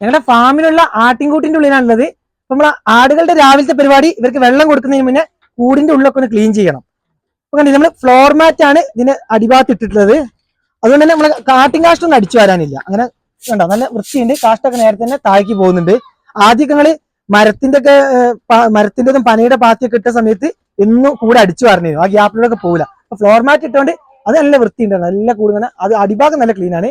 ഞങ്ങളുടെ ഫാമിലുള്ള ആട്ടിൻകൂട്ടിന്റെ ഉള്ളിലാണുള്ളത് നമ്മൾ ആടുകളുടെ രാവിലത്തെ പരിപാടി ഇവർക്ക് വെള്ളം കൊടുക്കുന്നതിന് മുന്നേ കൂടിന്റെ ഉള്ളിലൊക്കെ ഒന്ന് ക്ലീൻ ചെയ്യണം. അപ്പൊ കണ്ടി നമ്മൾ ഫ്ലോർ മാറ്റ് ആണ് ഇതിന് അടിഭാഗത്ത് ഇട്ടിട്ടുള്ളത്. അതുകൊണ്ട് തന്നെ നമ്മൾ കാട്ടിൻ കാഷ്ടൊന്നും അടിച്ചു വരാനില്ല. അങ്ങനെ കണ്ടോ നല്ല വൃത്തിയുണ്ട്. കാഷ്ടൊക്കെ നേരത്തെ തന്നെ താഴേക്ക് പോകുന്നുണ്ട്. ആദ്യമൊക്കെ ഞങ്ങൾ മരത്തിന്റെ ഒക്കെ മരത്തിന്റെതും പനയുടെ പാത്തിയൊക്കെ ഇട്ട സമയത്ത് എന്നും കൂടെ അടിച്ചു വരണിരുന്നു ആ ഗ്യാപ്പിലൂടെ ഒക്കെ പോകില്ല ഫ്ലോർ മാറ്റ് ഇട്ടുകൊണ്ട് അത് നല്ല വൃത്തിയുണ്ട്. നല്ല കൂടുതൽ അത് അടിഭാഗം നല്ല ക്ലീൻ ആണ്.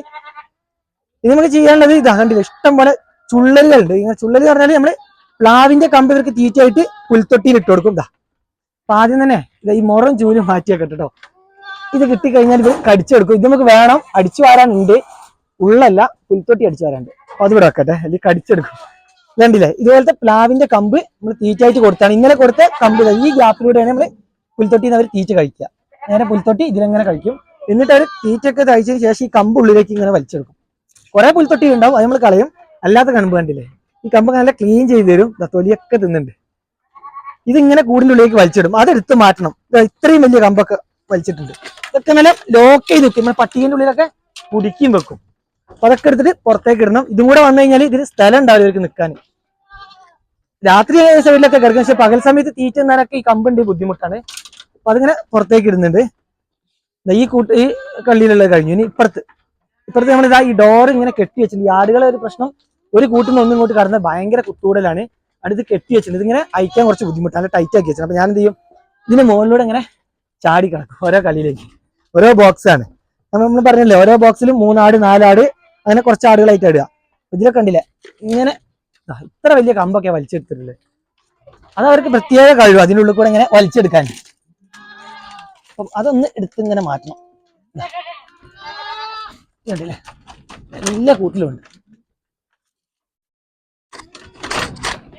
ഇത് നമുക്ക് ചെയ്യേണ്ടത് ഇതാ കണ്ടില്ല? ഇഷ്ടം പോലെ ചുള്ളലുകളുണ്ട് ഇങ്ങനെ ചുള്ളൽ പറഞ്ഞാൽ നമ്മൾ പ്ലാവിന്റെ കമ്പ് ഇവർക്ക് തീറ്റയായിട്ട് പുൽത്തൊട്ടിയിൽ ഇട്ട് കൊടുക്കും. ഇതാ. അപ്പൊ ആദ്യം തന്നെ ഇതാ ഈ മുറം ചൂലും മാറ്റിയൊക്കെ കേട്ടോ. ഇത് കിട്ടിക്കഴിഞ്ഞാൽ ഇത് കടിച്ചെടുക്കും. ഇത് നമുക്ക് വേണം അടിച്ചു വാരാനുണ്ട്. ഉള്ളല്ല പുൽത്തൊട്ടി അടിച്ചു വരാനുണ്ട്. അപ്പൊ അത് ഇവിടെ വെക്കട്ടെ. അല്ലെങ്കിൽ കടിച്ചെടുക്കും. കണ്ടില്ലേ? ഇതുപോലത്തെ പ്ലാവിന്റെ കമ്പ് നമ്മൾ തീറ്റയായിട്ട് കൊടുത്താണ്. ഇന്നലെ കൊടുത്ത കമ്പ് ഈ ഗ്യാപ്പിലൂടെയാണ് നമ്മൾ പുൽത്തൊട്ടിയിൽ നിന്ന് അവർ തീറ്റ കഴിക്കുക. നേരെ പുൽത്തൊട്ടി ഇതിലെങ്ങനെ കഴിക്കും. എന്നിട്ട് അവർ തീറ്റയൊക്കെ കഴിച്ചതിന് ശേഷം ഈ കമ്പ് ഉള്ളിലേക്ക് ഇങ്ങനെ വലിച്ചെടുക്കും. കുറെ പുൽത്തൊട്ടി ഉണ്ടാവും അത് നമ്മൾ കളയും. അല്ലാത്ത കമ്പ് കണ്ടില്ലേ? ഈ കമ്പ് നല്ല ക്ലീൻ ചെയ്ത് തരും തൊലിയൊക്കെ തിന്നുണ്ട് ഇതിങ്ങനെ കൂടിന്റെ ഉള്ളിലേക്ക് വലിച്ചിടും. അതെടുത്ത് മാറ്റണം. ഇത്രയും വലിയ കമ്പൊക്കെ വലിച്ചിട്ടുണ്ട്. ഇതൊക്കെ നല്ല ലോക്ക് ചെയ്ത് വെക്കും. നമ്മുടെ ഉള്ളിലൊക്കെ കുടിക്കും വെക്കും. അപ്പൊ അതൊക്കെ എടുത്തിട്ട് പുറത്തേക്ക് ഇടണം. ഇതും കൂടെ വന്നു കഴിഞ്ഞാൽ ഇതിന് സ്ഥലം ഉണ്ടാവില്ല ഇവർക്ക് നിൽക്കാൻ. രാത്രി സൈഡിലൊക്കെ കിടക്കും. പക്ഷെ പകൽ സമയത്ത് തീറ്റ എന്നാനൊക്കെ ഈ കമ്പുണ്ട് ബുദ്ധിമുട്ടാണ്. അപ്പൊ അതിങ്ങനെ പുറത്തേക്ക് ഇടുന്നുണ്ട്. ഈ കൂട്ട് ഈ കള്ളിയിലുള്ളത് കഴിഞ്ഞു. ഇനി ഇപ്പുറത്ത് ഇപ്പുറത്ത് നമ്മൾ ഇതാ ഈ ഡോർ ഇങ്ങനെ കെട്ടി വെച്ചിട്ടുണ്ട്. ഈ ആടുകളെ ഒരു പ്രശ്നം ഒരു കൂട്ടിൽ ഒന്നും ഇങ്ങോട്ട് കടന്നത് ഭയങ്കര കുത്തൂടലാണ്. അടുത്ത് കെട്ടി വെച്ചിട്ടുണ്ട്. ഇതിങ്ങനെ അയക്കാൻ കുറച്ച് ബുദ്ധിമുട്ടാണ്. നല്ല ടൈറ്റ് ആക്കി വെച്ചിട്ടുണ്ട്. അപ്പൊ ഞാൻ എന്ത് ചെയ്യും? ഇതിന് മുകളിലൂടെ ഇങ്ങനെ ചാടി കിടക്കും. ഓരോ കളിയിലേക്ക്. ഓരോ ബോക്സാണ് നമ്മൾ പറഞ്ഞില്ലേ ഓരോ ബോക്സിലും മൂന്നാട് നാലാട് അങ്ങനെ കുറച്ച് ആടുകളായിട്ട് ഇടുക. ഇതിലൊക്കെ കണ്ടില്ലേ? ഇങ്ങനെ ഇത്ര വലിയ കമ്പൊക്കെ വലിച്ചെടുത്തിട്ടുള്ളത്. അത് അവർക്ക് പ്രത്യേക കഴിവ്. അതിനുള്ളിൽ കൂടെ ഇങ്ങനെ വലിച്ചെടുക്കാൻ. അതൊന്ന് എടുത്ത് ഇങ്ങനെ മാറ്റണം. ദാ. ഇത് കണ്ടില്ലേ? എല്ലാ കൂട്ടിലുണ്ട്.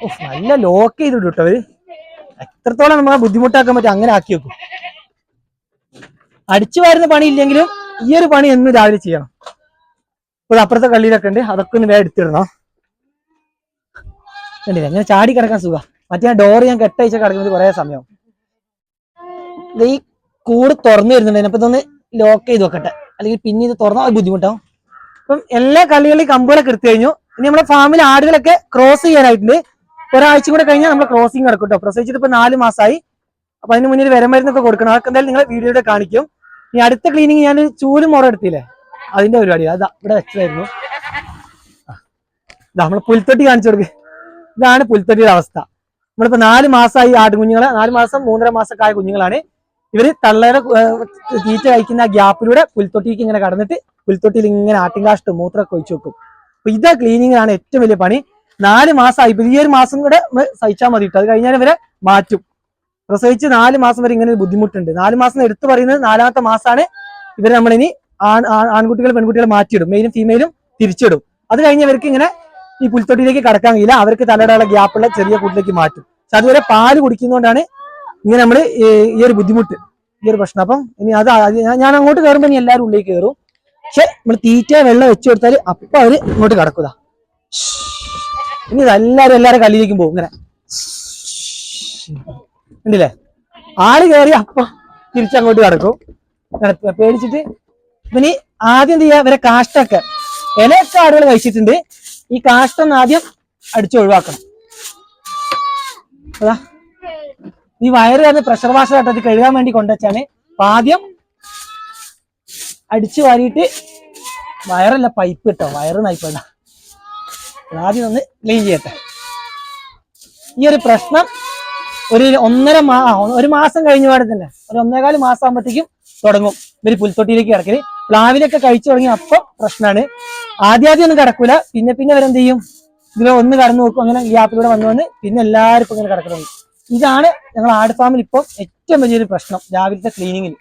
ഉഫ്, നല്ല ലോക്ക് ചെയ്തിട്ട് കേട്ടോ അവർ. എത്രത്തോളം നമ്മളെ ബുദ്ധിമുട്ടാക്കാൻ പറ്റും അങ്ങനെ ആക്കി വെക്കും. അടിച്ചു വരുന്ന പണി ഇല്ലെങ്കിലും ഈ ഒരു പണി എന്നും രാവിലെ ചെയ്യണം. ഇപ്പൊ അപ്പുറത്തെ കള്ളിയിലൊക്കെ ഉണ്ട്. അതൊക്കെ ഒന്ന് വേഗം എടുത്തിടണം. കണ്ടില്ല? അങ്ങനെ ചാടി കിടക്കാൻ സുഖം. മറ്റേ ഡോർ ഞാൻ കെട്ടയച്ച കിടക്കുന്നത് കുറെ സമയം ഈ കൂട് തുറന്നു വരുന്നുണ്ട്. അപ്പൊ ഇതൊന്ന് ലോക്ക് ചെയ്ത് വെക്കട്ടെ. അല്ലെങ്കിൽ പിന്നെ ഇത് തുറന്നാൽ ബുദ്ധിമുട്ടാവും. അപ്പം എല്ലാ കളികളിലും കമ്പുകളൊക്കെ എടുത്തു കഴിഞ്ഞു. ഇനി നമ്മുടെ ഫാമിൽ ആടുകളൊക്കെ ക്രോസ് ചെയ്യാനായിട്ടുണ്ട്. ഒരാഴ്ച കൂടെ കഴിഞ്ഞാൽ നമ്മൾ ക്രോസിംഗ് നടക്കും കേട്ടോ. പ്രസവിച്ചിട്ട് ഇപ്പൊ നാല് മാസമായി. അപ്പൊ അതിന് മുന്നിൽ വരം മരുന്നൊക്കെ കൊടുക്കണം. അതൊക്കെ എന്തായാലും നിങ്ങൾ വീഡിയോയുടെ കാണിക്കും. ഇനി അടുത്ത ക്ലീനിങ് ഞാൻ ചൂലും മുറ എടുത്തില്ലേ? അതിന്റെ പരിപാടി. അതാ ഇവിടെ വെച്ചതായിരുന്നു. നമ്മൾ പുൽത്തൊട്ടി കാണിച്ചു കൊടുക്ക്. ഇതാണ് പുൽത്തൊട്ടിയുടെ അവസ്ഥ. നമ്മളിപ്പോ നാല് മാസമായി ആടുകുഞ്ഞുങ്ങളെ നാല് മാസം മൂന്നര മാസമൊക്കെ ആയ കുഞ്ഞുങ്ങളാണ്. ഇവർ തള്ളയുടെ തീറ്റ കഴിക്കുന്ന ഗ്യാപ്പിലൂടെ പുൽത്തൊട്ടിക്ക് ഇങ്ങനെ കടന്നിട്ട് പുൽത്തൊട്ടിയിൽ ഇങ്ങനെ ആട്ടിൻകാഷ്ടം മൂത്രമൊക്കെ ഒഴിച്ചു വെക്കും. അപ്പൊ ഇതാ ക്ലീനിങ് ആണ് ഏറ്റവും വലിയ പണി. നാല് മാസമായി ഇപ്പൊ ഈ ഒരു മാസം കൂടെ സഹിച്ചാൽ മതി അത് കഴിഞ്ഞാൽ ഇവരെ മാറ്റും. പ്രസവിച്ച് നാല് മാസം വരെ ഇങ്ങനെ ഒരു ബുദ്ധിമുട്ടുണ്ട്. നാല് മാസം എടുത്തു പറയുന്നത് നാലാമത്തെ മാസമാണ് ഇവരെ നമ്മളിനി ആൺ പെൺകുട്ടികളെ മാറ്റിയിടും. മെയിലും ഫീമെയിലും തിരിച്ചിടും. അത് കഴിഞ്ഞ് ഇവർക്ക് ഇങ്ങനെ ഈ പുൽത്തൊട്ടിയിലേക്ക് കടക്കാൻ കഴിയില്ല. അവർക്ക് തലയുടെ ഗ്യാപ്പുള്ള ചെറിയ കൂട്ടിലേക്ക് മാറ്റും. പക്ഷെ അതുവരെ പാൽ കുടിക്കുന്നതുകൊണ്ടാണ് ഇങ്ങനെ നമ്മൾ ഈ ഒരു ബുദ്ധിമുട്ട് ഈ ഒരു പ്രശ്നം. അപ്പം ഇനി അത് ഞാൻ- അങ്ങോട്ട് കയറുമ്പോൾ ഇനി എല്ലാവരും ഉള്ളിലേക്ക് കയറും. പക്ഷെ നമ്മൾ തീറ്റ വെള്ളം വെച്ചു കൊടുത്താൽ അപ്പൊ അവർ ഇങ്ങോട്ട് കടക്കുക ഇനി ഇത് എല്ലാരും കല്ലിലേക്കും പോകും ഇങ്ങനെ. ഉണ്ടല്ലേ ആൾ കയറി അപ്പൊ തിരിച്ചങ്ങോട്ട് കടക്കും. പേടിച്ചിട്ട്. ഇനി ആദ്യം എന്ത് ചെയ്യാ? ഇവരെ കാഷ്ടൊക്കെ ഇലയൊക്കെ ആടുകൾ കഴിച്ചിട്ടുണ്ട്. ഈ കാഷ്ടം ആദ്യം അടിച്ചു ഒഴിവാക്കണം. അതാ. ഈ വയറ് തന്നെ പ്രഷർ വാഷർ ആയിട്ട് അത് കഴുകാൻ വേണ്ടി കൊണ്ടുവച്ചാണ്. ആദ്യം അടിച്ചു വാരിയിട്ട് വയറല്ല പൈപ്പ് കിട്ടോ വയറ് നയിപ്പണ്ട ആദ്യം ഒന്ന് ക്ലീൻ ചെയ്യട്ടെ. ഈ ഒരു പ്രശ്നം ഒരു ഒന്നര മാ ഒരു മാസം കഴിഞ്ഞ പാടെ തന്നെ. ഒരു ഒന്നേകാൽ മാസം ആകുമ്പോഴത്തേക്കും തുടങ്ങും. ഇവർ പുൽത്തൊട്ടിയിലേക്ക് കിടക്കൽ പ്ലാവിലൊക്കെ കഴിച്ചു തുടങ്ങി അപ്പം പ്രശ്നമാണ് ആദ്യം ആദ്യം ഒന്നും കിടക്കൂല. പിന്നെ പിന്നെ അവരെന്ത് ചെയ്യും? ഇതിലെ ഒന്ന് കടന്നു നോക്കും. അങ്ങനെ ഗ്യാപ്പിലൂടെ വന്നു വന്ന് പിന്നെ എല്ലാവർക്കും ഇങ്ങനെ കിടക്കണം ഇതാണ് ഞങ്ങൾ ആട് ഫാമിൽ ഇപ്പം ഏറ്റവും വലിയൊരു പ്രശ്നം രാവിലത്തെ ക്ലീനിങ്ങിൽ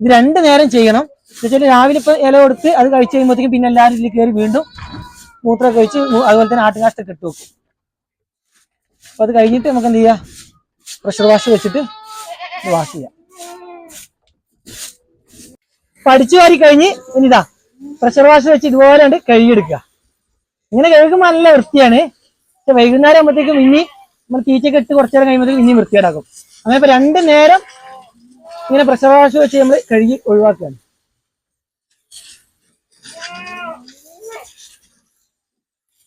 ഇത് രണ്ട് നേരം ചെയ്യണം. എന്നുവെച്ചാൽ രാവിലെ ഇപ്പൊ ഇല കൊടുത്ത് അത് കഴിച്ച് കഴിയുമ്പോഴത്തേക്കും പിന്നെ എല്ലാവരും ഇതിൽ കയറി വീണ്ടും മൂത്രം കഴിച്ച് അതുപോലെ തന്നെ ആട്ടുകാഷ്ടൊക്കെ ഇട്ട് വെക്കും. അപ്പൊ അത് കഴിഞ്ഞിട്ട് നമുക്ക് എന്ത് ചെയ്യാം? പ്രഷർ വാഷ് വെച്ചിട്ട് വാഷ് ചെയ്യാം. പഠിച്ചു വാരി കഴിഞ്ഞ് ഇനിതാ പ്രഷർ വാഷ് വെച്ച് ഇതുപോലെ കഴുകിയെടുക്കുക. ഇങ്ങനെ കഴുകുമ്പോൾ നല്ല വൃത്തിയാണ്. പക്ഷെ വൈകുന്നേരം ആകുമ്പോഴത്തേക്കും ഇനി നമ്മൾ തീറ്റയൊക്കെ ഇട്ട് കുറച്ചു നേരം കഴിയുമ്പോൾ ഇനിയും വൃത്തിയേടാക്കും അങ്ങനെ ഇപ്പൊ രണ്ട് നേരം ഇങ്ങനെ പ്രഷർ വാഷ് വെച്ച് നമ്മൾ കഴുകി ഒഴിവാക്കുകയാണ്.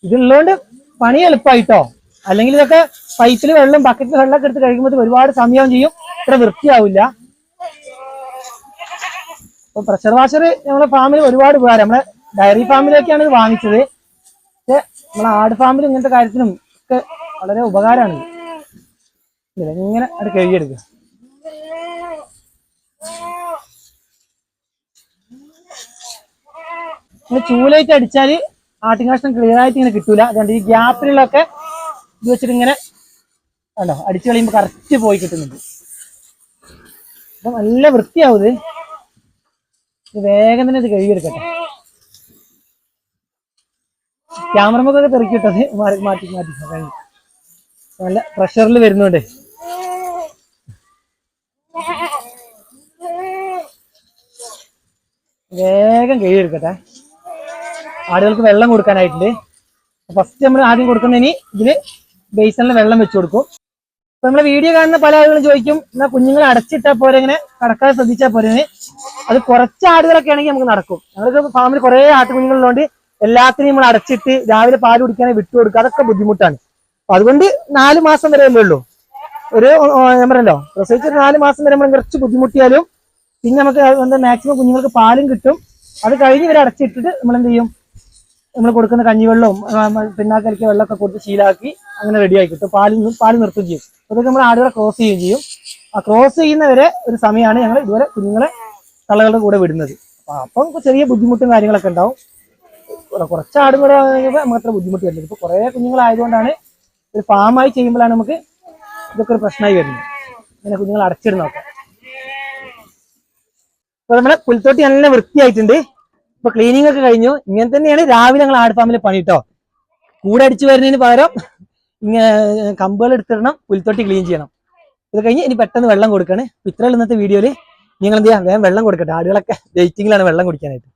ഇതുള്ളതുകൊണ്ട് പണി എളുപ്പമായിട്ടോ അല്ലെങ്കിൽ ഇതൊക്കെ പൈപ്പിൽ വെള്ളം ബക്കറ്റിൽ വെള്ളമൊക്കെ എടുത്ത് കഴിക്കുമ്പോൾ ഒരുപാട് സമയം ചെയ്യും. ഇത്ര വൃത്തിയാവില്ല. അപ്പൊ പ്രഷർ വാഷർ നമ്മളെ ഫാമിൽ ഒരുപാട് ഉപകാരം. നമ്മളെ ഡയറി ഫാമിലൊക്കെയാണ് ഇത് വാങ്ങിച്ചത്. പക്ഷെ നമ്മളെ ആട് ഫാമിൽ ഇങ്ങനത്തെ കാര്യത്തിനും ഒക്കെ വളരെ ഉപകാരമാണ്. ഇങ്ങനെ അത് കഴുകിയെടുക്കുക ഇങ്ങനെ ചൂലായിട്ട് അടിച്ചാൽ ആട്ടിൻകാഷ്ടം ക്ലിയർ ആയിട്ട് ഇങ്ങനെ കിട്ടൂല. അതുകൊണ്ട് ഈ ഗ്യാപ്പിലുള്ളൊക്കെ ഇത് വെച്ചിട്ട് ഇങ്ങനെ കണ്ടോ? അടിച്ചു കളയുമ്പോൾ കറക്റ്റ് പോയി കിട്ടുന്നുണ്ട്. അപ്പം നല്ല വൃത്തിയാവും ഇത്. വേഗം തന്നെ ഇത് കഴുകിയെടുക്കട്ടെ ക്യാമറമൊക്കെ തെറിക്കിട്ടത് മാറ്റി മാറ്റി. കഴിഞ്ഞു നല്ല പ്രഷറിൽ വരുന്നുണ്ട്. വേഗം കഴുകിയെടുക്കട്ടെ ആടുകൾക്ക് വെള്ളം കൊടുക്കാനായിട്ടുണ്ട്. ഫസ്റ്റ് നമ്മൾ ആദ്യം കൊടുക്കുന്നതിന് ഇതിൽ ബേസണിൽ വെള്ളം വെച്ച് കൊടുക്കും. അപ്പൊ നമ്മളെ വീഡിയോ കാണുന്ന പല ആളുകളും ചോദിക്കും എന്നാ കുഞ്ഞുങ്ങളെ അടച്ചിട്ടാ പോരെ ഇങ്ങനെ? കടക്കാതെ ശ്രദ്ധിച്ചാൽ പോരെ. അത് കുറച്ച് ആടുകളൊക്കെ ആണെങ്കിൽ നമുക്ക് നടക്കും. ഞങ്ങൾക്ക് ഫാമിൽ കുറെ ആട്ടുകുഞ്ഞുങ്ങളുള്ളതുകൊണ്ട് എല്ലാത്തിനും നമ്മൾ അടച്ചിട്ട് രാവിലെ പാൽ കുടിക്കാനെ വിട്ടു കൊടുക്കുക അതൊക്കെ ബുദ്ധിമുട്ടാണ്. അതുകൊണ്ട് നാല് മാസം വരെ അല്ലേ ഉള്ളൂ. ഒരു ഞാൻ ഒരു നാല് മാസം വരെ നമ്മൾ കുറച്ച് ബുദ്ധിമുട്ടിയാലും പിന്നെ നമുക്ക് എന്താ മാക്സിമം കുഞ്ഞുങ്ങൾക്ക് പാലും കിട്ടും. അത് കഴിഞ്ഞ് വരെ അടച്ചിട്ടിട്ട് നമ്മൾ എന്ത് ചെയ്യും? നമ്മൾ കൊടുക്കുന്ന കഞ്ഞിവെള്ളവും പിണ്ണാക്കലക്ക് വെള്ളമൊക്കെ കൊടുത്ത് ശീലാക്കി അങ്ങനെ റെഡിയാക്കി കിട്ടും പാലിൽ നിന്നും പാൽ നിർത്തും ചെയ്യും. അതൊക്കെ നമ്മൾ ആടുകളെ ക്രോസ് ചെയ്യുകയും ചെയ്യും. ആ ക്രോസ് ചെയ്യുന്നവരെ ഒരു സമയമാണ് ഞങ്ങൾ ഇതുവരെ കുഞ്ഞുങ്ങളെ തള്ളകളുടെ കൂടെ വിടുന്നത്. അപ്പൊ ചെറിയ ബുദ്ധിമുട്ടും കാര്യങ്ങളൊക്കെ ഉണ്ടാവും. കുറെ- കുറച്ച് ആടും കൂടെ നമുക്ക് അത്ര ബുദ്ധിമുട്ട് വരുന്നത് ഇപ്പൊ കുറെ കുഞ്ഞുങ്ങളായതുകൊണ്ടാണ് ഒരു ഫാമായി ചെയ്യുമ്പോഴാണ് നമുക്ക് ഇതൊക്കെ ഒരു പ്രശ്നമായി വരുന്നത്. ഇങ്ങനെ കുഞ്ഞുങ്ങൾ അടച്ചിടുന്നൊക്കെ അപ്പൊ നമ്മുടെ പുൽത്തൊട്ടി നല്ല വൃത്തിയായിട്ടുണ്ട്. ഇപ്പൊ ക്ലീനിങ് ഒക്കെ കഴിഞ്ഞു. ഇങ്ങനെ തന്നെയാണ് രാവിലെ ഞങ്ങൾ ആട് ഫാമിൽ പണി കേട്ടോ കൂടെ അടിച്ചു വരുന്നതിന് പകരം ഇങ്ങനെ കമ്പുകൾ എടുത്തിടണം പുൽത്തൊട്ടി ക്ലീൻ ചെയ്യണം. ഇത് കഴിഞ്ഞ് ഇനി പെട്ടെന്ന് വെള്ളം കൊടുക്കാണ്. ഇത്രയുള്ള ഇന്നത്തെ വീഡിയോയിൽ നിങ്ങൾ എന്ത് ചെയ്യാം? വേഗം വെള്ളം കൊടുക്കട്ടെ. ആടുകളൊക്കെ വെയിറ്റിംഗിലാണ് വെള്ളം കുടിക്കാനായിട്ട്.